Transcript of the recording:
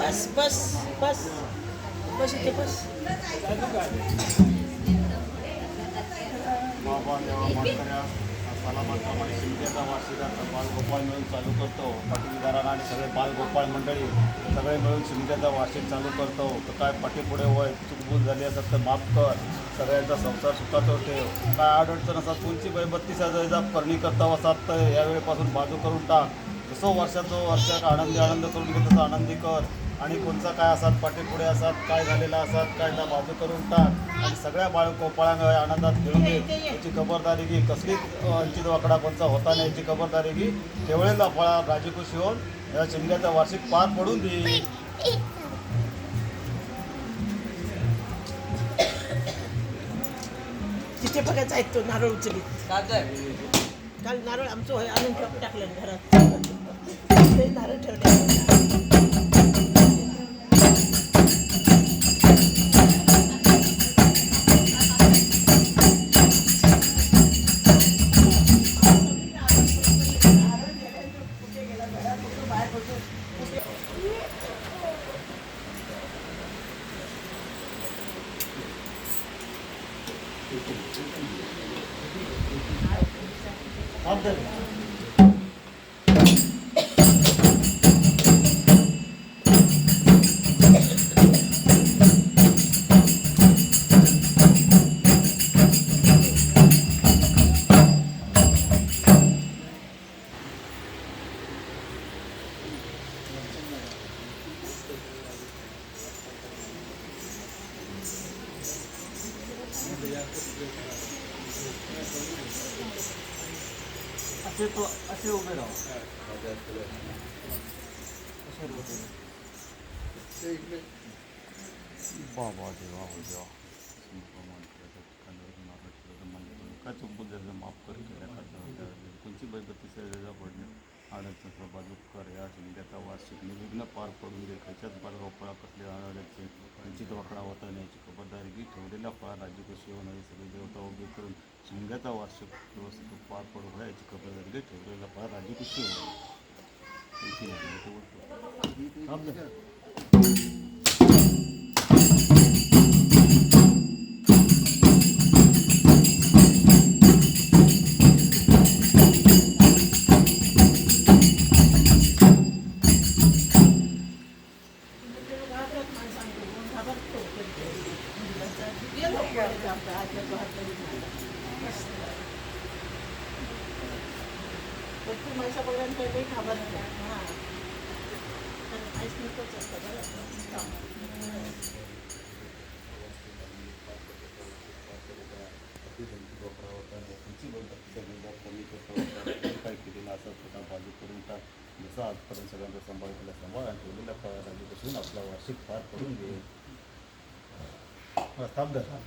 Bus, bus, bus, bus, bus. Maafkan saya, maafkan saya. सलामाप्रमाणे शिंदेचा वार्षिकाचा बालगोपाळ मिळून चालू करतो. पाटीलदारांना आणि सगळे बालगोपाळ मंडळी सगळे मिळून शिंदेचा वार्षिक चालू करतो. तर काय पाठीपुढे वय चुकबूल झाली असत तर माफ कर. सगळ्यांचा संसार सुखाचा ठेव. काय अडचण असतात तुमची बाई बत्तीस हजार करणी करता असतात तर यावेळेपासून बाजू करून टाक. जसं वर्षाचं वर्षात आनंदी आनंद करून घे तसं आनंदी कर. आणि कोणचा काय असतात पाठीपुढे असतात काय झालेला असतात काय त्या बाजू करून टाक. आणि सगळ्या बाळ कोपाळांग आनंदात घेऊन घे याची खबरदारी घे. कसलीच अंचित वाकडा कोणचा होता नाही याची खबरदारी घे. तेवढेला फळा राजीखुशी होऊन या शिमग्याचा वार्षिक पार पडून दे. तिथे बघायचं आहे तो नारळ उचलीत. काल नारळ आमचं आणून ठेव टाकलं घरात. ते नारळ ठेवले. ఆఫ్ असे तो असे उभे राहा. बाबा देवा देवा. काय चुकून त्याचं माफ कर कोणची बैबत्ती सैजा पडणे आडचं बाजू कर या शिंद्याचा वार्षिक निर्विघ्न पार पडून दे. खयच्याच रोपळा कसले आणायचे वंचित वाकडा होता नाही खबरदारी ठेवलेल्या पार राज्य कशी होणारी? सगळे देवता उभे करून शिंद्याचा वार्षिक व्यवस्थित पार पडू द्या याची खबरदारी घे ठेवलेला पार राज्य कशी होणार भरपूर माणसं बघायला काही घाबरत नाही हां कारण काहीच असतं बरं काय असं स्वतः बाजू करून टाक जसं आजपर्यंत सगळ्यांचा सांभाळ केला सांभाळ आणि ठेवलेल्या राजूपासून आपला वार्षिक पार पडून घे. हा,